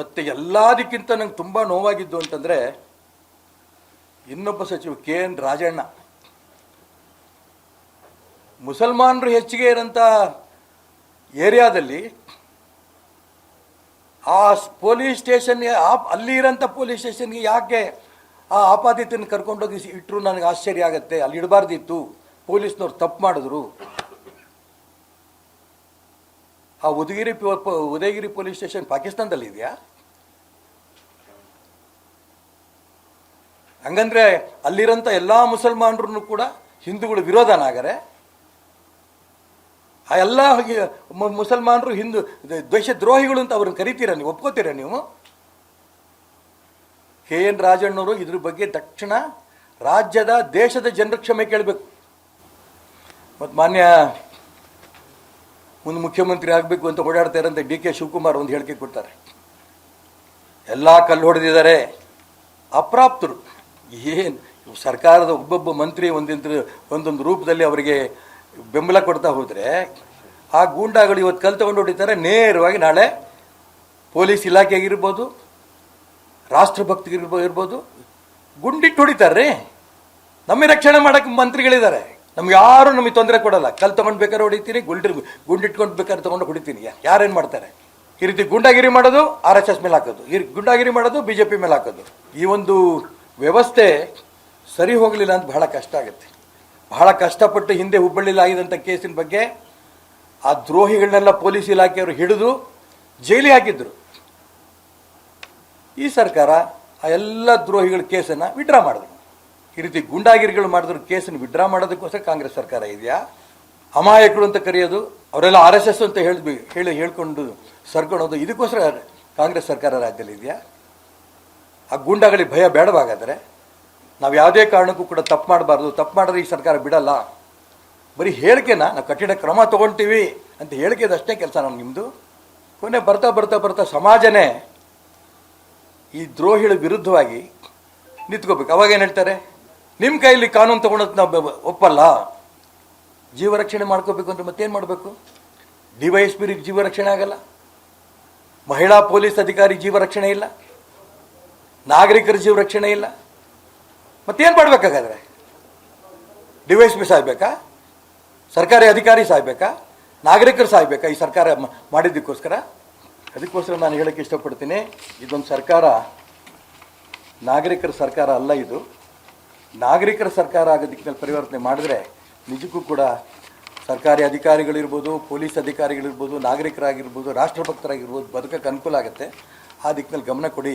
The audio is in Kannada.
ಮತ್ತು ಎಲ್ಲದಕ್ಕಿಂತ ನಂಗೆ ತುಂಬ ನೋವಾಗಿದ್ದು ಅಂತಂದರೆ, ಇನ್ನೊಬ್ಬ ಸಚಿವ ಕೆ ಎನ್ ರಾಜಣ್ಣ. ಮುಸಲ್ಮಾನರು ಹೆಚ್ಚಿಗೆ ಇರೋಂಥ ಏರಿಯಾದಲ್ಲಿ ಆ ಪೊಲೀಸ್ ಸ್ಟೇಷನ್ಗೆ, ಆ ಅಲ್ಲಿ ಇರೋಂಥ ಪೊಲೀಸ್ ಸ್ಟೇಷನ್ಗೆ ಯಾಕೆ ಆ ಆಪಾದಿತನ ಕರ್ಕೊಂಡೋಗಿ ಇಟ್ಟರು ನನಗೆ ಆಶ್ಚರ್ಯ ಆಗುತ್ತೆ, ಅಲ್ಲಿ ಇಡಬಾರ್ದಿತ್ತು, ಪೊಲೀಸ್ನವ್ರು ತಪ್ಪು ಮಾಡಿದ್ರು. ಆ ಉದಗಿರಿ ಉದಯಗಿರಿ ಪೊಲೀಸ್ ಸ್ಟೇಷನ್ ಪಾಕಿಸ್ತಾನದಲ್ಲಿ ಇದೆಯಾ ಹಂಗಂದ್ರೆ ಅಲ್ಲಿರೋಂಥ ಎಲ್ಲ ಮುಸಲ್ಮಾನರು ಕೂಡ ಹಿಂದೂಗಳು ವಿರೋಧನಾಗರೆ. ಆ ಎಲ್ಲ ಮುಸಲ್ಮಾನರು ಹಿಂದೂ ದ್ವೇಷ ದ್ರೋಹಿಗಳು ಅಂತ ಅವ್ರನ್ನ ಕರಿತೀರಾ ನೀವು, ಒಪ್ಕೋತೀರಾ ನೀವು? ಕೆ ಎನ್ ರಾಜಣ್ಣವರು ಇದ್ರ ಬಗ್ಗೆ ತಕ್ಷಣ ರಾಜ್ಯದ, ದೇಶದ ಜನರ ಕ್ಷಮೆ ಕೇಳಬೇಕು. ಮತ್ತು ಮಾನ್ಯ ಮುಂದೆ ಮುಖ್ಯಮಂತ್ರಿ ಆಗಬೇಕು ಅಂತ ಓಡಾಡ್ತಾ ಇರೋಂಥ ಡಿ ಕೆ ಶಿವಕುಮಾರ್ ಒಂದು ಹೇಳಿಕೆ ಕೊಡ್ತಾರೆ. ಎಲ್ಲ ಕಲ್ಲು ಹೊಡೆದಿದ್ದಾರೆ. ಅಪ್ರಾಪ್ತರು. ಏನು ಸರ್ಕಾರದ ಒಬ್ಬೊಬ್ಬ ಮಂತ್ರಿ ಒಂದಿಂತ ಒಂದೊಂದು ರೂಪದಲ್ಲಿ ಅವರಿಗೆ ಬೆಂಬಲ ಕೊಡ್ತಾ ಹೋದರೆ, ಆ ಗೂಂಡಾಗಳು ಇವತ್ತು ಕಲ್ ತಗೊಂಡು ಹೊಡಿತಾರೆ, ನೇರವಾಗಿ ನಾಳೆ ಪೊಲೀಸ್ ಇಲಾಖೆಗಿರ್ಬೋದು, ರಾಷ್ಟ್ರಭಕ್ತಿಗಿರ್ಬೋ ಇರ್ಬೋದು, ಗುಂಡಿಟ್ಟು ಹೊಡಿತಾರೆ ನಮಗೆ ರಕ್ಷಣೆ ಮಾಡೋಕ್ಕೆ ಮಂತ್ರಿಗಳಿದ್ದಾರೆ. ನಮ್ಗೆ ಯಾರು ನಮಗೆ ತೊಂದರೆ ಕೊಡಲ್ಲ. ಕಲ್ ತೊಗೊಂಡು ಬೇಕಾದ್ರೆ ಹೊಡಿತೀನಿ ಗುಂಡಿ ಗುಂಡಿಟ್ಕೊಂಡು ಬೇಕಾದ್ರೆ ತೊಗೊಂಡು ಹೊಡಿತೀನಿ. ಯಾರೇನು ಮಾಡ್ತಾರೆ? ಈ ರೀತಿ ಗುಂಡಾಗಿರಿ ಮಾಡೋದು, ಆರ್ ಎಸ್ ಎಸ್ ಮೇಲೆ ಹಾಕೋದು. ಈ ಗುಂಡಾಗಿರಿ ಮಾಡೋದು ಬಿ ಜೆ ಪಿ ಮೇಲೆ ಹಾಕೋದು. ಈ ಒಂದು ವ್ಯವಸ್ಥೆ ಸರಿ ಹೋಗಲಿಲ್ಲ ಅಂತ ಬಹಳ ಕಷ್ಟ ಆಗುತ್ತೆ. ಬಹಳ ಕಷ್ಟಪಟ್ಟು ಹಿಂದೆ ಹುಬ್ಬಳ್ಳಿಲಿ ಆಗಿದಂಥ ಕೇಸಿನ ಬಗ್ಗೆ ಆ ದ್ರೋಹಿಗಳನ್ನೆಲ್ಲ ಪೊಲೀಸ್ ಇಲಾಖೆಯವರು ಹಿಡಿದು ಜೈಲಿಗೆ ಹಾಕಿದ್ರು. ಈ ಸರ್ಕಾರ ಆ ಎಲ್ಲ ದ್ರೋಹಿಗಳ ಕೇಸನ್ನು ವಿಡ್ರಾ ಮಾಡಿದ್ರು. ಈ ರೀತಿ ಗುಂಡಾಗಿರಿಗಳು ಮಾಡಿದ್ರು ಕೇಸನ್ನು ವಿಡ್ರಾ ಮಾಡೋದಕ್ಕೋಸ್ಕರ ಕಾಂಗ್ರೆಸ್ ಸರ್ಕಾರ ಇದೆಯಾ? ಅಮಾಯಕರು ಅಂತ ಕರೆಯೋದು, ಅವರೆಲ್ಲ ಆರ್ ಎಸ್ ಎಸ್ ಅಂತ ಹೇಳಿ ಹೇಳಿ ಹೇಳ್ಕೊಂಡು ಸರ್ಕೊಳೋದು ಇದಕ್ಕೋಸ್ಕರ ಕಾಂಗ್ರೆಸ್ ಸರ್ಕಾರ ರಾಜ್ಯದಲ್ಲಿ ಇದೆಯಾ? ಆ ಗೂಂಡಾಗಳಿಗೆ ಭಯ ಬೇಡವಾಗಾದರೆ ನಾವು ಯಾವುದೇ ಕಾರಣಕ್ಕೂ ಕೂಡ ತಪ್ಪು ಮಾಡಬಾರ್ದು. ತಪ್ಪು ಮಾಡಿದ್ರೆ ಈ ಸರ್ಕಾರ ಬಿಡಲ್ಲ. ಬರೀ ಹೇಳಿಕೆನ? ನಾವು ಕಠಿಣ ಕ್ರಮ ತಗೊಳ್ತೀವಿ ಅಂತ ಹೇಳಿಕೆದಷ್ಟೇ ಕೆಲಸ ನಮ್ಮ ನಿಮ್ಮದು ಕೊನೆ ಬರ್ತಾ ಬರ್ತಾ ಬರ್ತಾ ಸಮಾಜನೇ ಈ ದ್ರೋಹಿಗಳ ವಿರುದ್ಧವಾಗಿ ನಿಂತ್ಕೋಬೇಕು. ಅವಾಗ ಏನು ಹೇಳ್ತಾರೆ? ನಿಮ್ಮ ಕೈಯಲ್ಲಿ ಕಾನೂನು ತಗೊಳೋದು ನಾವು ಒಪ್ಪಲ್ಲ. ಜೀವ ರಕ್ಷಣೆ ಮಾಡ್ಕೋಬೇಕು ಅಂದ್ರೆ ಮತ್ತೇನು ಮಾಡಬೇಕು? ಡಿ ವೈ ಜೀವ ರಕ್ಷಣೆ ಆಗಲ್ಲ. ಮಹಿಳಾ ಪೊಲೀಸ್ ಅಧಿಕಾರಿ ಜೀವ ರಕ್ಷಣೆ ಇಲ್ಲ. ನಾಗರಿಕರ ಜೀವ ರಕ್ಷಣೆ ಇಲ್ಲ. ಮತ್ತೇನು ಮಾಡಬೇಕಾಗಾದ್ರೆ? ಡಿ ವೈ ಎಸ್ ಪಿ ಸಾಯ್ಬೇಕಾ? ಸರ್ಕಾರಿ ಅಧಿಕಾರಿ ಸಾಯ್ಬೇಕಾ? ನಾಗರಿಕರು ಸಾಯ್ಬೇಕಾ ಈ ಸರ್ಕಾರ ಮಾಡಿದ್ದಕ್ಕೋಸ್ಕರ? ಅದಕ್ಕೋಸ್ಕರ ನಾನು ಹೇಳೋಕ್ಕೆ ಇಷ್ಟಪಡ್ತೀನಿ, ಇದೊಂದು ಸರ್ಕಾರ, ನಾಗರಿಕರ ಸರ್ಕಾರ ಅಲ್ಲ ಇದು. ನಾಗರಿಕರ ಸರ್ಕಾರ ಆಗೋದಕ್ಕೆ ಮೇಲೆ ಪರಿವರ್ತನೆ ಮಾಡಿದ್ರೆ ನಿಜಕ್ಕೂ ಕೂಡ ಸರ್ಕಾರಿ ಅಧಿಕಾರಿಗಳಿರ್ಬೋದು, ಪೊಲೀಸ್ ಅಧಿಕಾರಿಗಳಿರ್ಬೋದು, ನಾಗರಿಕರಾಗಿರ್ಬೋದು, ರಾಷ್ಟ್ರಭಕ್ತರಾಗಿರ್ಬೋದು ಬದುಕಕ್ಕೆ ಅನುಕೂಲ ಆಗುತ್ತೆ. ಆ ದಿಕ್ಕಿನಲ್ಲಿ ಗಮನ ಕೊಡಿ.